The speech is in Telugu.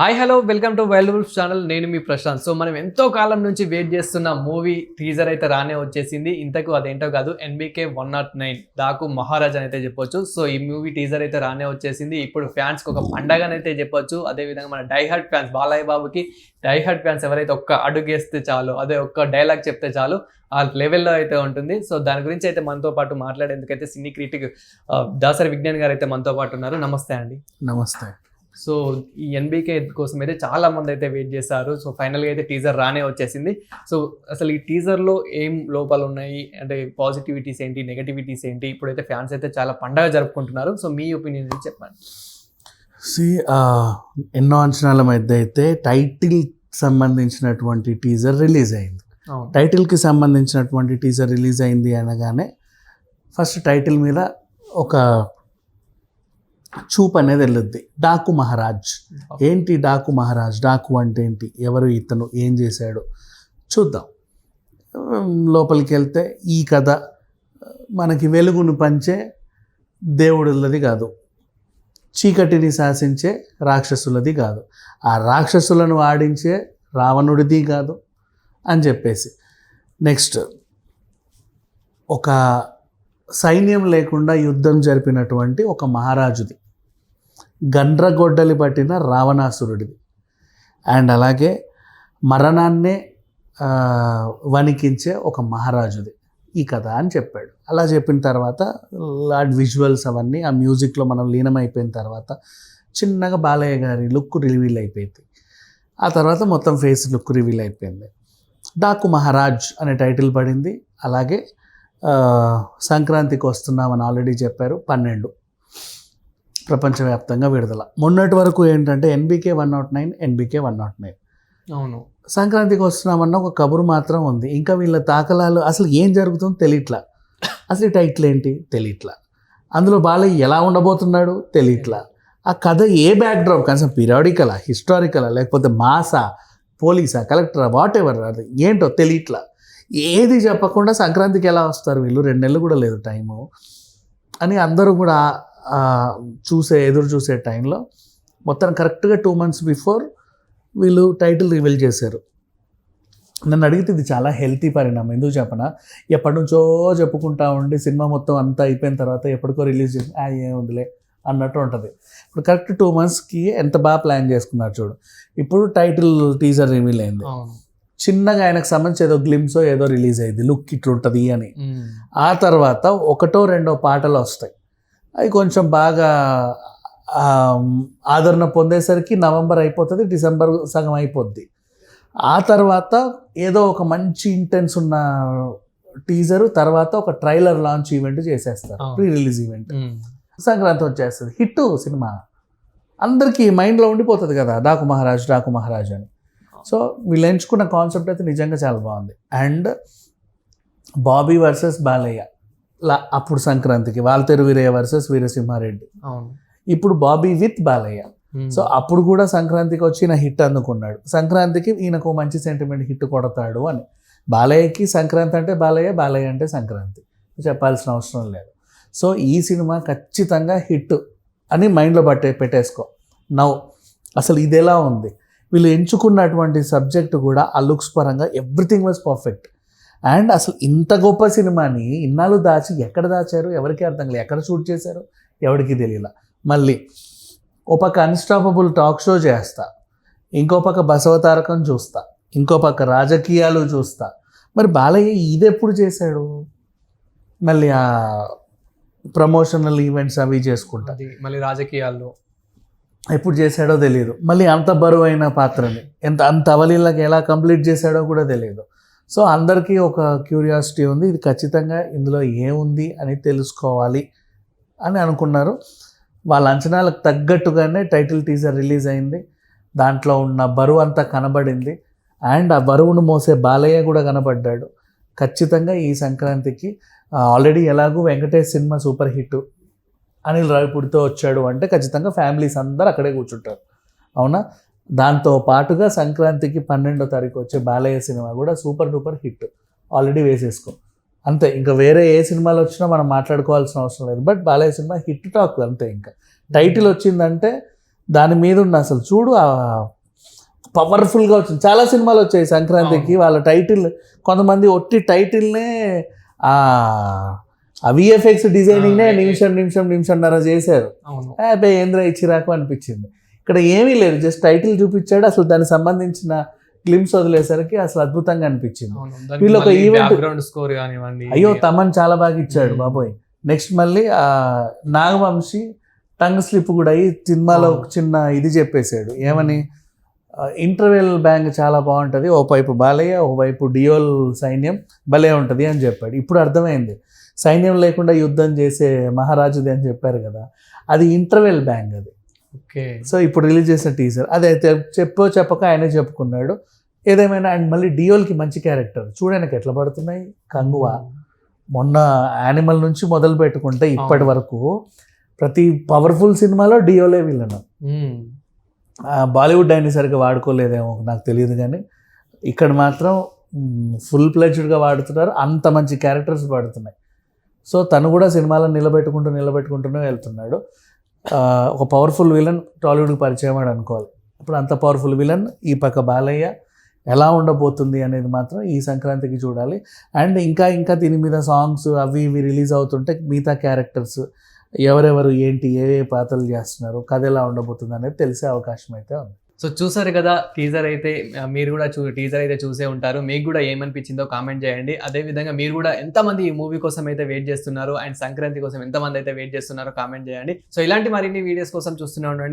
Hi hello welcome to wild channel నేను మీ ప్రశాంత్. సో మనం ఎంతో కాలం నుంచి వెయిట్ చేస్తున్న మూవీ టీజర్ అయితే రానే వచ్చేసింది. ఇంతకు అదేంటో కాదు NBK one naught nine Daaku Maharaj అని అయితే చెప్పొచ్చు. సో ఈ మూవీ టీజర్ అయితే రానే వచ్చేసింది. ఇప్పుడు ఫ్యాన్స్కి ఒక పండగనైతే చెప్పొచ్చు. అదేవిధంగా మన డైహర్ట్ ఫ్యాన్స్ బాలయ్య బాబుకి డైహర్ట్ ఫ్యాన్స్ ఎవరైతే ఒక్క అడుగేస్తే చాలు అదే ఒక్క డైలాగ్ చెప్తే చాలు ఆ లెవెల్లో అయితే ఉంటుంది. సో దాని గురించి అయితే మనతో పాటు మాట్లాడేందుకైతే సినీ క్రిటిక్ దాసరి విజ్ఞాన్ గారు అయితే మనతో పాటు ఉన్నారు. నమస్తే అండి. నమస్తే. సో ఈ ఎన్బికే కోసం అయితే చాలా మంది అయితే వెయిట్ చేశారు. సో ఫైనల్గా అయితే టీజర్ రానే వచ్చేసింది. సో అసలు ఈ టీజర్లో ఏం లోపాలు ఉన్నాయి? అంటే పాజిటివిటీస్ ఏంటి? నెగటివిటీస్ ఏంటి? ఇప్పుడైతే ఫ్యాన్స్ అయితే చాలా పండగ జరుపుకుంటున్నారు. సో మీ ఒపీనియన్ చెప్పండి. సి ఎన్నో అంచనాల మధ్య అయితే టైటిల్ సంబంధించినటువంటి టీజర్ రిలీజ్ అయింది. టైటిల్కి సంబంధించినటువంటి టీజర్ రిలీజ్ అయింది అనగానే ఫస్ట్ టైటిల్ మీద ఒక చూపు అనేది వెళ్ళుద్ది. డాకు మహారాజ్. ఏంటి డాకు మహారాజ్? డాకు అంటే ఏంటి? ఎవరు ఇతను? ఏం చేశాడు? చూద్దాం. లోపలికి వెళ్తే ఈ కథ మనకి వెలుగును పంచే దేవుడులది కాదు. చీకటిని శాసించే రాక్షసులది కాదు. ఆ రాక్షసులను ఆడించే రావణుడిది కాదు అని చెప్పేసి. నెక్స్ట్ ఒక సైన్యం లేకుండా యుద్ధం జరిపినటువంటి ఒక మహారాజుది. గండ్రగొడ్డలి పట్టిన రావణాసురుడిది. అండ్ అలాగే మరణాన్నే వణికించే ఒక మహారాజుది. ఈ కథ అని చెప్పాడు. అలా చెప్పిన తర్వాత లాడ్ విజువల్స్ అవన్నీ ఆ మ్యూజిక్లో మనం లీనమైపోయిన తర్వాత చిన్నగా బాలయ్య గారి లుక్ రివీల్ అయిపోయింది. ఆ తర్వాత మొత్తం ఫేస్ లుక్ రివీల్ అయిపోయింది. డాకు మహారాజ్ అనే టైటిల్ పడింది. అలాగే సంక్రాంతికి వస్తున్నామని ఆల్రెడీ చెప్పారు. పన్నెండు. ప్రపంచవ్యాప్తంగా విడుదల. మొన్నటి వరకు ఏంటంటే NBK one not nine NBK one not nine. అవును. సంక్రాంతికి వస్తున్నామన్న ఒక కబురు మాత్రం ఉంది. ఇంకా వీళ్ళ తాకలాలు అసలు ఏం జరుగుతుందో తెలియట్లా అసలు టైటిల్ ఏంటి? తెలియట్లా అందులో బాలయ్య ఎలా ఉండబోతున్నాడు? తెలియట్లా ఆ కథ ఏ బ్యాక్డ్రాప్ కనీసం పీరియాడికలా హిస్టారికలా లేకపోతే మాసా పోలీసా కలెక్టరా వాట్ ఎవర్ అది ఏంటో తెలియట్లా ఏది చెప్పకుండా సంక్రాంతికి ఎలా వస్తారు వీళ్ళు? రెండు నెలలు కూడా లేదు టైము. అని అందరూ కూడా చూసే ఎదురు చూసే టైంలో మొత్తం కరెక్ట్గా టూ మంత్స్ బిఫోర్ వీళ్ళు టైటిల్ రివీల్ చేశారు. నన్ను అడిగితే ఇది చాలా హెల్తీ పరిణామం. ఎందుకు చెప్పనా? ఎప్పటి నుంచో చెప్పుకుంటా ఉండి సినిమా మొత్తం అంతా అయిపోయిన తర్వాత ఎప్పటికో రిలీజ్ చేసి "ఆ, ఏముందిలే అన్నట్టు ఉంటుంది. ఇప్పుడు కరెక్ట్ టూ మంత్స్కి ఎంత బాగా ప్లాన్ చేసుకున్నారు చూడు. ఇప్పుడు టైటిల్ టీజర్ రివీల్ అయింది. చిన్నగా ఆయనకు సంబంధించి ఏదో గ్లిమ్సో ఏదో రిలీజ్ అయింది. లుక్ ఇట్లుంటుంది అని. ఆ తర్వాత ఒకటో రెండో పాటలు వస్తాయి. అవి కొంచెం బాగా ఆదరణ పొందేసరికి నవంబర్ అయిపోతుంది డిసెంబర్ సగం అయిపోద్ది. ఆ తర్వాత ఏదో ఒక మంచి ఇంటెన్స్ ఉన్న టీజరు తర్వాత ఒక ట్రైలర్ లాంచ్ ఈవెంట్ చేసేస్తారు. Pre release event. సంక్రాంతి వచ్చేస్తుంది హిట్ సినిమా. అందరికీ మైండ్లో ఉండిపోతుంది కదా డాకు మహారాజ్ డాకు మహారాజ్ అని. సో వీళ్ళు ఎంచుకున్న కాన్సెప్ట్ అయితే నిజంగా చాలా బాగుంది. And Bobby versus Balayya. అప్పుడు సంక్రాంతికి వాల్తేరు వీరయ్య వర్సెస్ వీరసింహారెడ్డి. అవును. ఇప్పుడు బాబీ విత్ బాలయ్య. సో అప్పుడు కూడా సంక్రాంతికి వచ్చి ఈయన హిట్ అందుకున్నాడు. సంక్రాంతికి ఈయనకు మంచి సెంటిమెంట్ హిట్ కొడతాడు అని. బాలయ్యకి సంక్రాంతి అంటే బాలయ్య బాలయ్య అంటే సంక్రాంతి. చెప్పాల్సిన అవసరం లేదు. సో ఈ సినిమా ఖచ్చితంగా హిట్ అని మైండ్లో పట్టే పెట్టేసుకో. నవ్వు అసలు ఇది ఎలా ఉంది? వీళ్ళు ఎంచుకున్నటువంటి సబ్జెక్ట్ కూడా ఆ లుక్స్ పరంగా ఎవ్రీథింగ్ వాజ్ పర్ఫెక్ట్ అండ్ అసలు ఇంత గొప్ప సినిమాని ఇన్నాళ్ళు దాచి ఎక్కడ దాచారు? ఎవరికి అర్థం కాలేదు. ఎక్కడ షూట్ చేశారు? ఎవరికి తెలియలా. మళ్ళీ ఓ పక్క అన్స్టాపబుల్ టాక్ షో చేస్తా. ఇంకో పక్క బసవతారకం చూస్తా. ఇంకో పక్క రాజకీయాలు చూస్తా. మరి బాలయ్య ఇది ఎప్పుడు చేశాడు? మళ్ళీ ఆ ప్రమోషనల్ ఈవెంట్స్ అవి చేసుకుంటా. అది మళ్ళీ రాజకీయాల్లో. ఎప్పుడు చేశాడో తెలియదు మళ్ళీ అంత బరువైన పాత్రని ఎంత అంత అవలీలకి ఎలా కంప్లీట్ చేశాడో కూడా తెలియదు సో అందరికీ ఒక క్యూరియాసిటీ ఉంది. ఇది ఖచ్చితంగా ఇందులో ఏముంది అని తెలుసుకోవాలి అని అనుకున్నారు. వాళ్ళ అంచనాలకు తగ్గట్టుగానే టైటిల్ టీజర్ రిలీజ్ అయింది. దాంట్లో ఉన్న బరువు అంతా కనబడింది. అండ్ ఆ బరువును మోసే బాలయ్య కూడా కనబడ్డాడు. ఖచ్చితంగా ఈ సంక్రాంతికి ఆల్రెడీ ఎలాగూ వెంకటేష్ సినిమా సూపర్ హిట్ అనిల్ రావిపూడితో వచ్చాడు అంటే ఖచ్చితంగా ఫ్యామిలీస్ అందరూ అక్కడే కూర్చుంటారు. అవునా? దాంతో పాటుగా సంక్రాంతికి పన్నెండో తారీఖు వచ్చే బాలయ్య సినిమా కూడా సూపర్ డూపర్ హిట్. ఆల్రెడీ వేసేసుకో. అంతే ఇంకా వేరే ఏ సినిమాలు వచ్చినా మనం మాట్లాడుకోవాల్సిన అవసరం లేదు. బట్ బాలయ్య సినిమా హిట్ టాక్ అంతే ఇంకా. టైటిల్ వచ్చిందంటే దాని మీద ఉన్న అసలు చూడు పవర్ఫుల్గా వచ్చింది. చాలా సినిమాలు వచ్చాయి సంక్రాంతికి. వాళ్ళ టైటిల్ కొంతమంది ఒట్టి టైటిల్నే ఆ విఎఫ్ఎక్స్ డిజైనింగ్నే నిమిషం నిమిషం నిమిషంన్నర చేశారు. అబ్బాయి ఏంద్ర ఇచ్చిరాకు అనిపించింది. ఇక్కడ ఏమీ లేదు. జస్ట్ టైటిల్ చూపించాడు. అసలు దానికి సంబంధించిన గ్లిమ్స్ వదిలేసరికి అసలు అద్భుతంగా అనిపించింది. వీళ్ళు ఒక బ్యాక్గ్రౌండ్ స్కోర్ కానివ్వండి. అయ్యో తమన్ చాలా బాగా ఇచ్చాడు. బాబోయ్. నెక్స్ట్ మళ్ళీ ఆ నాగవంశి టంగ్ స్లిప్ కూడా అయ్యి సినిమాలో. ఒక చిన్న ఇది చెప్పేశాడు. ఏమని? ఇంటర్వెల్ బ్యాంక్ చాలా బాగుంటుంది. ఓ వైపు బాలయ్య ఓ వైపు డియోల్ సైన్యం భలే ఉంటుంది అని చెప్పాడు. ఇప్పుడు అర్థమైంది. సైన్యం లేకుండా యుద్ధం చేసే మహారాజుది అని చెప్పారు కదా. అది ఇంటర్వెల్ బ్యాంక్ అది. సో ఇప్పుడు రిలీజ్ చేసిన టీజర్. అదే చెప్పో చెప్పక ఆయనే చెప్పుకున్నాడు. ఏదేమైనా అండ్ మళ్ళీ డియోల్కి మంచి క్యారెక్టర్. చూడడానికి ఎట్లా పడుతున్నాయి? కంగువా. మొన్న యానిమల్ నుంచి మొదలు పెట్టుకుంటే ఇప్పటి. వరకు ప్రతి పవర్ఫుల్ సినిమాలో డియోలే విలను. మ్మ్. బాలీవుడ్ అయినా సరిగ్గా వాడుకోలేదేమో నాకు తెలియదు కానీ ఇక్కడ మాత్రం ఫుల్ ప్లెజ్డ్గా వాడుతున్నారు. అంత మంచి క్యారెక్టర్స్ వాడుతున్నాయి సో తను కూడా సినిమాలను నిలబెట్టుకుంటూ నిలబెట్టుకుంటూనే వెళ్తున్నాడు. ఒక పవర్ఫుల్ విలన్ టాలీవుడ్కి పరిచయం అని అనుకోవాలి. ఇప్పుడు అంత పవర్ఫుల్ విలన్ ఈ పక్క బాలయ్య ఎలా ఉండబోతుంది అనేది మాత్రం ఈ సంక్రాంతికి చూడాలి. అండ్ ఇంకా ఇంకా దీని మీద సాంగ్స్ అవి ఇవి రిలీజ్ అవుతుంటే మిగతా క్యారెక్టర్స్ ఎవరెవరు ఏంటి ఏ ఏ పాత్రలు చేస్తున్నారు కథ ఎలా ఉండబోతుంది అనేది తెలిసే అవకాశం అయితే ఉంది. సో చూసారు కదా టీజర్ అయితే మీరు కూడా చూ టీజర్ అయితే చూసే ఉంటారు. మీకు కూడా ఏమనిపించిందో కామెంట్ చేయండి. అదే విధంగా మీరు కూడా ఎంతమంది ఈ మూవీ కోసం అయితే వెయిట్ చేస్తున్నారు అండ్ సంక్రాంతి కోసం ఎంతమంది అయితే వెయిట్ చేస్తున్నారో కామెంట్ చేయండి. సో ఇలాంటి మరిన్ని వీడియోస్ కోసం చూస్తూనే ఉండండి.